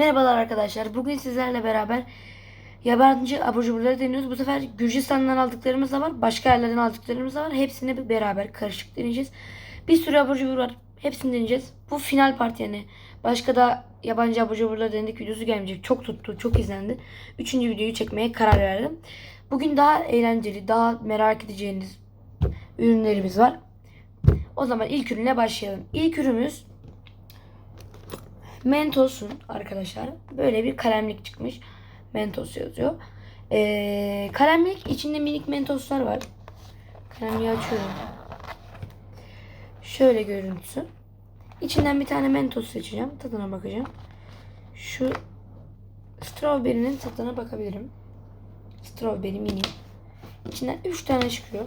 Merhabalar arkadaşlar. Bugün sizlerle beraber yabancı abur cuburları deniyoruz. Bu sefer Gürcistan'dan aldıklarımız da var. Başka yerlerden aldıklarımız da var. Hepsini beraber karışık deneyeceğiz. Bir sürü abur cubur var. Hepsini deneyeceğiz. Bu final part yani. Başka da yabancı abur cuburları denedik videosu gelmeyecek. Çok tuttu, çok izlendi. Üçüncü videoyu çekmeye karar verdim. Bugün daha eğlenceli, daha merak edeceğiniz ürünlerimiz var. O zaman ilk ürüne başlayalım. İlk ürünümüz Mentos'un arkadaşlar böyle bir kalemlik çıkmış. Mentos yazıyor. Ee, kalemlik içinde minik mentoslar var. Kalemliği açıyorum. Şöyle görüntüsü. İçinden bir tane mentos seçeceğim. Tadına bakacağım. Şu strawberry'nin tadına bakabilirim. Strawberry mini. İçinden 3 tane çıkıyor.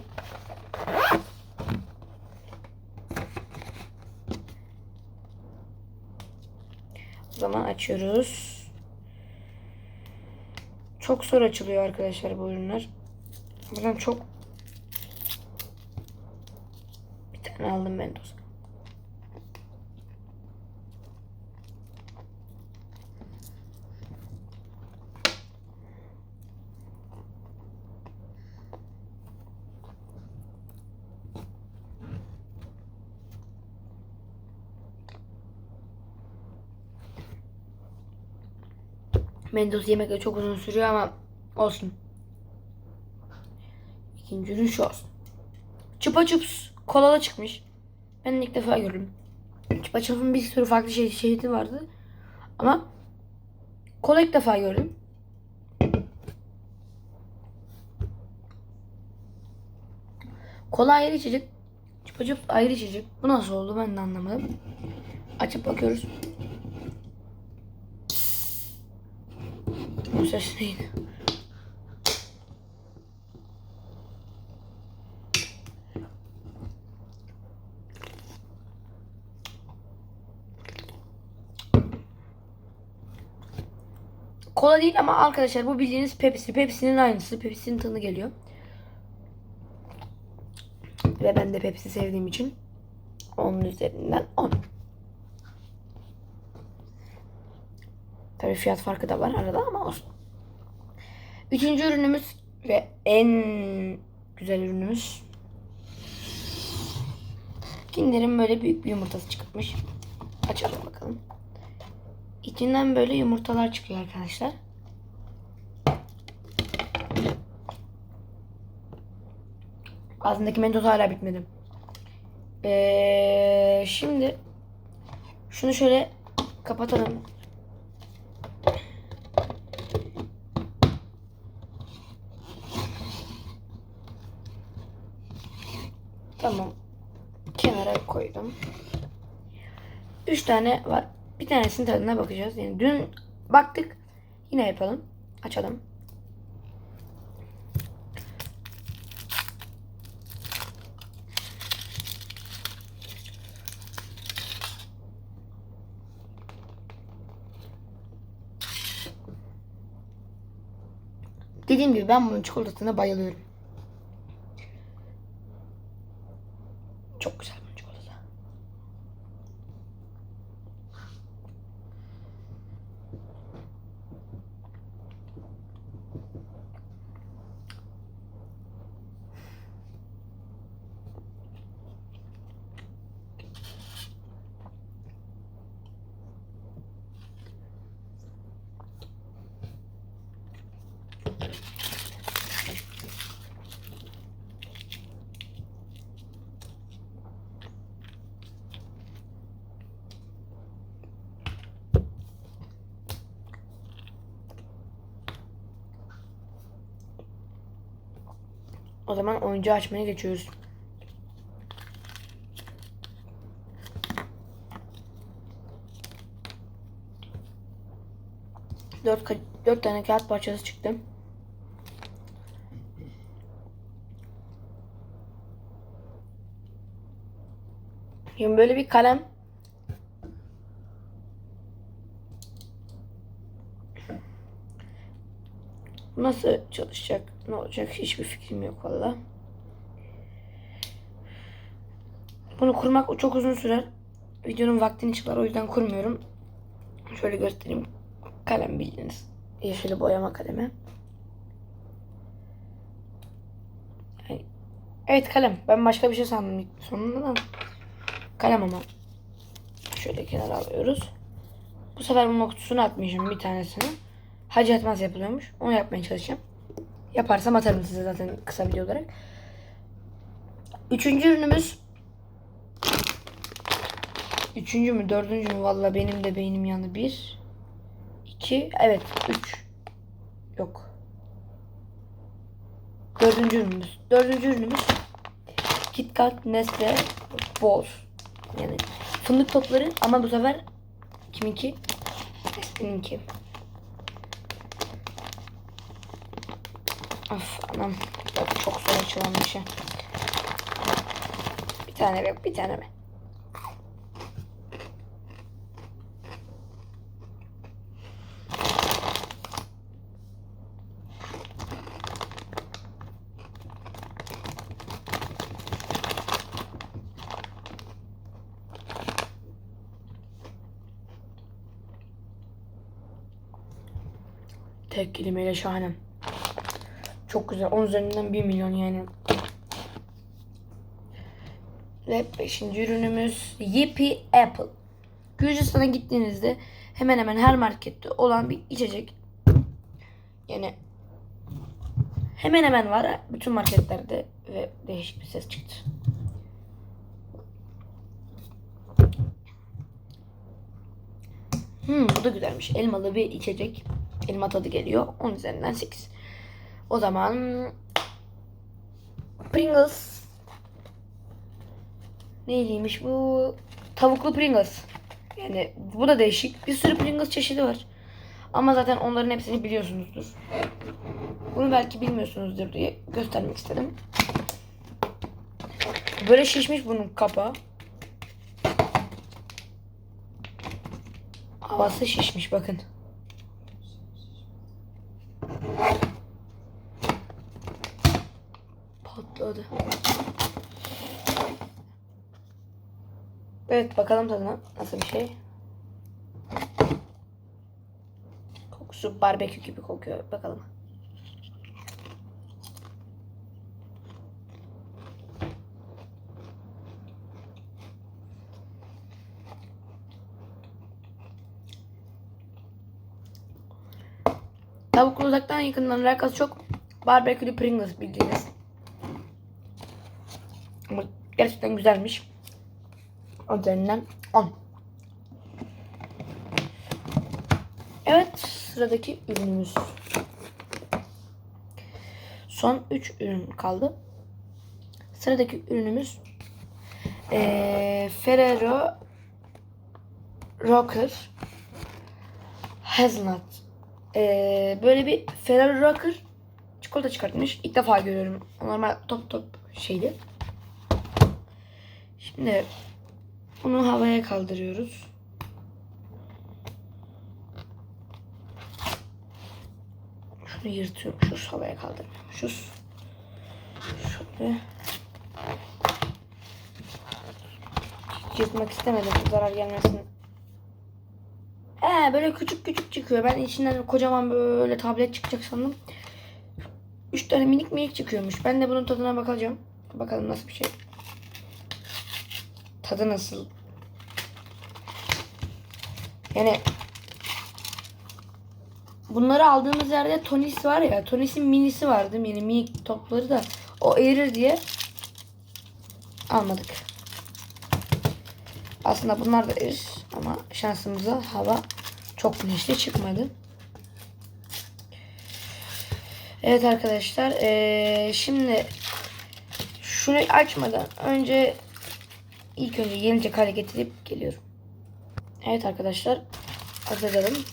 Zaman açıyoruz. Çok zor açılıyor arkadaşlar bu ürünler. Buradan çok bir tane aldım ben doz. Mentos yemekle çok uzun sürüyor ama olsun. İkinci ürün şu olsun. Chupa Chups kolalı çıkmış. Ben ilk defa gördüm. Chupa Chups'un bir sürü farklı şey, çeşidi vardı. Ama kola ilk defa gördüm. Kola ayrı içecek. Chupa Chups ayrı içecek. Bu nasıl oldu ben de anlamadım. Açıp bakıyoruz. Bu ses neydi? Kola değil ama arkadaşlar bu bildiğiniz Pepsi. Pepsi'nin aynısı. Pepsi'nin tadı geliyor. Ve ben de Pepsi sevdiğim için onun üzerinden 10. Tabii fiyat farkı da var arada ama olsun. Üçüncü ürünümüz ve en güzel ürünümüz. Kinder'in böyle büyük bir yumurtası çıkmış. Açalım bakalım. İçinden böyle yumurtalar çıkıyor arkadaşlar. Ağzındaki mentos hala bitmedi. Ee, şimdi şunu şöyle kapatalım. Tamam. Kenara koydum. Üç tane var. Bir tanesinin tadına bakacağız. Yani dün baktık. Yine yapalım. Açalım. Dediğim gibi ben bunun çikolatasına bayılıyorum. Çok güzel bu çikolata. O zaman oyuncağı açmaya geçiyoruz. Dört, dört tane kağıt parçası çıktı. Şimdi böyle bir kalem. Nasıl çalışacak, ne olacak hiçbir fikrim yok valla. Bunu kurmak çok uzun sürer. Videonun vaktini çıkar o yüzden kurmuyorum. Şöyle göstereyim kalem bildiğiniz. Yeşili boyama kalemi. Evet kalem. Ben başka bir şey sandım sonunda da. Kalem ama. Şöyle kenara alıyoruz. Bu sefer bunun kutusunu atmayacağım bir tanesini. Hacı atmaz yapılıyormuş. Onu yapmaya çalışacağım. Yaparsam atarım size zaten kısa video olarak. Üçüncü ürünümüz. Üçüncü mü dördüncü mü valla benim de beynim yandı. Bir. iki evet üç. Yok. Dördüncü ürünümüz. Dördüncü ürünümüz. KitKat, Nestle, Boz. Yani fındık topları ama bu sefer kiminki? Nestle'ninki. Of anam. Çok zor açılan bir şey. Bir tane yok bir tane mi? Tek kelimeyle şahane. Çok güzel. 10 üzerinden 1 milyon yani. Ve 5. ürünümüz Yippee Apple. Gürcistan'a gittiğinizde hemen hemen her markette olan bir içecek. Yani hemen hemen var bütün marketlerde ve değişik bir ses çıktı. Hmm, bu da güzelmiş. Elmalı bir içecek. Elma tadı geliyor. 10 üzerinden 8. O zaman Pringles neyliymiş bu? Tavuklu Pringles. Yani bu da değişik. Bir sürü Pringles çeşidi var. Ama zaten onların hepsini biliyorsunuzdur. Bunu belki bilmiyorsunuzdur diye göstermek istedim. Böyle şişmiş bunun kapağı. Havası şişmiş bakın. Patladı. Evet bakalım tadına nasıl bir şey. Kokusu barbekü gibi kokuyor. Bakalım. Tavuklu uzaktan yakından alakası çok. Barbekülü Pringles bildiğiniz. Gerçekten güzelmiş. O üzerinden 10. Evet sıradaki ürünümüz. Son 3 ürün kaldı. Sıradaki ürünümüz ee, Ferrero Rocker Hazelnut. Ee, böyle bir Ferrero Rocker çikolata çıkartmış. İlk defa görüyorum. Normal top top şeydi. Şimdi bunu havaya kaldırıyoruz. Şunu yırtıyormuşuz. Havaya kaldırmıyormuşuz. Şöyle. Hiç yırtmak istemedim. Zarar gelmesin. Ee, böyle küçük küçük çıkıyor. Ben içinden kocaman böyle tablet çıkacak sandım. Üç tane minik minik çıkıyormuş. Ben de bunun tadına bakacağım. Bakalım nasıl bir şey. Tadı nasıl? Yani bunları aldığımız yerde Tonis var ya. Tonis'in minisi vardı. Yani minik topları da o erir diye almadık. Aslında bunlar da erir ama şansımıza hava çok güneşli çıkmadı. Evet arkadaşlar ee, şimdi şunu açmadan önce ilk önce yenilecek hale getirip geliyorum. Evet arkadaşlar hazırladım.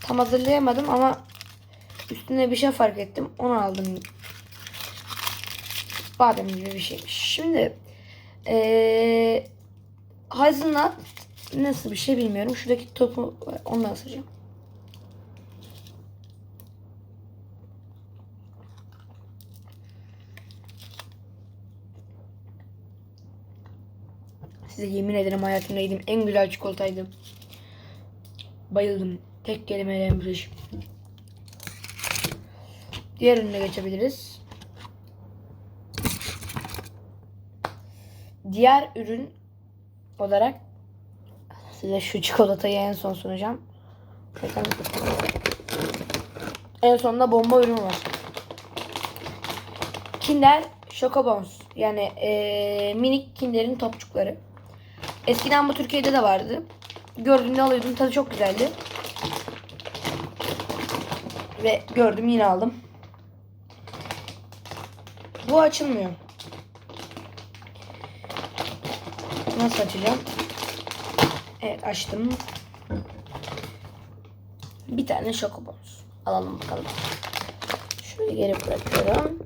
Tam hazırlayamadım ama üstüne bir şey fark ettim. Onu aldım. Badem gibi bir şeymiş. Şimdi ee, Hazelnut nasıl bir şey bilmiyorum. Şuradaki topu. Ondan ısıracağım. Size yemin ederim hayatımda yediğim en güzel çikolataydı. Bayıldım. Tek kelimeyle embriş. Diğer ürüne geçebiliriz. Diğer ürün olarak size şu çikolatayı en son sunacağım. Bakın. En sonunda bomba ürün var. Kinder Chocobons. Yani eee, minik Kinder'in topçukları. Eskiden bu Türkiye'de de vardı. Gördüğümde alıyordum. Tadı çok güzeldi. Ve gördüm yine aldım. Bu açılmıyor. Nasıl açacağım? Evet açtım. Bir tane Chocobons. Alalım bakalım. Şurayı geri bırakıyorum.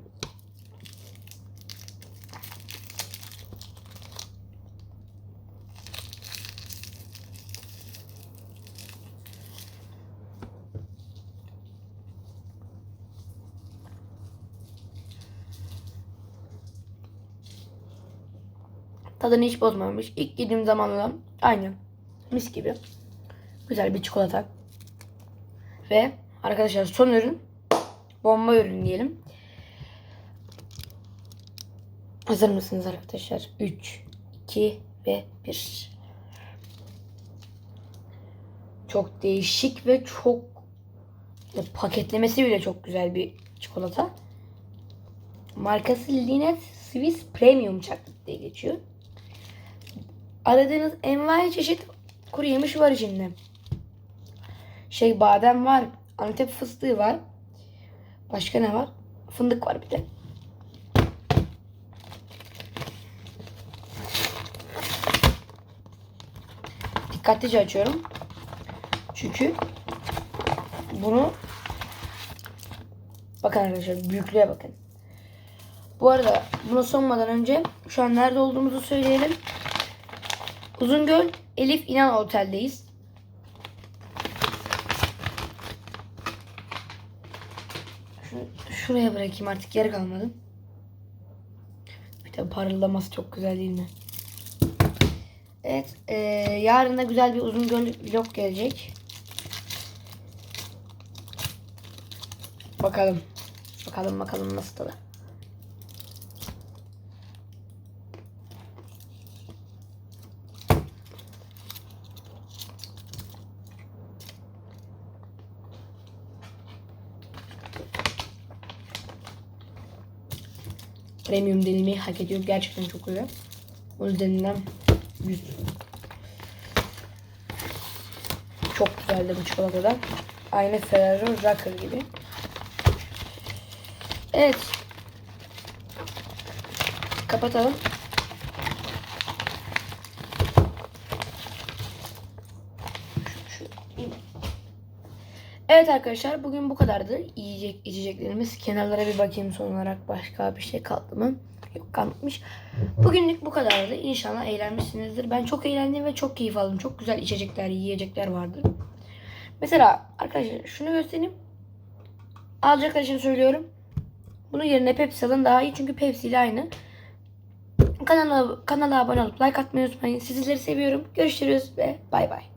Tadını hiç bozmamış. İlk yediğim zamanla aynı. Mis gibi. Güzel bir çikolata. Ve arkadaşlar son ürün bomba ürün diyelim. Hazır mısınız arkadaşlar? 3, 2 ve 1. Çok değişik ve çok paketlemesi bile çok güzel bir çikolata. Markası Linet Swiss Premium Chocolate diye geçiyor. Aradığınız envai çeşit kuru yemiş var içinde. Şey badem var, Antep fıstığı var. Başka ne var? Fındık var bir de. Dikkatlice açıyorum. Çünkü bunu bakın arkadaşlar büyüklüğe bakın. Bu arada buna sonmadan önce şu an nerede olduğumuzu söyleyelim. Uzungöl Elif İnan Otel'deyiz. Şuraya bırakayım artık yer kalmadı. Bir de parıldaması çok güzel değil mi? Evet. eee, yarın da güzel bir Uzungöl vlog gelecek. Bakalım. Bakalım bakalım nasıl tadı. Premium denilmeyi hak ediyor. Gerçekten çok güzel. O yüzden 100. Çok güzeldi bu çikolata da. Aynı Ferrero Rocker gibi. Evet. Kapatalım. Evet arkadaşlar bugün bu kadardı. Yiyecek içeceklerimiz. Kenarlara bir bakayım son olarak başka bir şey kaldı mı? Yok kalmamış. Bugünlük bu kadardı. İnşallah eğlenmişsinizdir. Ben çok eğlendim ve çok keyif aldım. Çok güzel içecekler, yiyecekler vardı. Mesela arkadaşlar şunu göstereyim. Alacaklar için söylüyorum. Bunun yerine Pepsi alın daha iyi. Çünkü Pepsi ile aynı. Kanala, kanala abone olup like atmayı unutmayın. Sizleri seviyorum. Görüşürüz ve bay bay.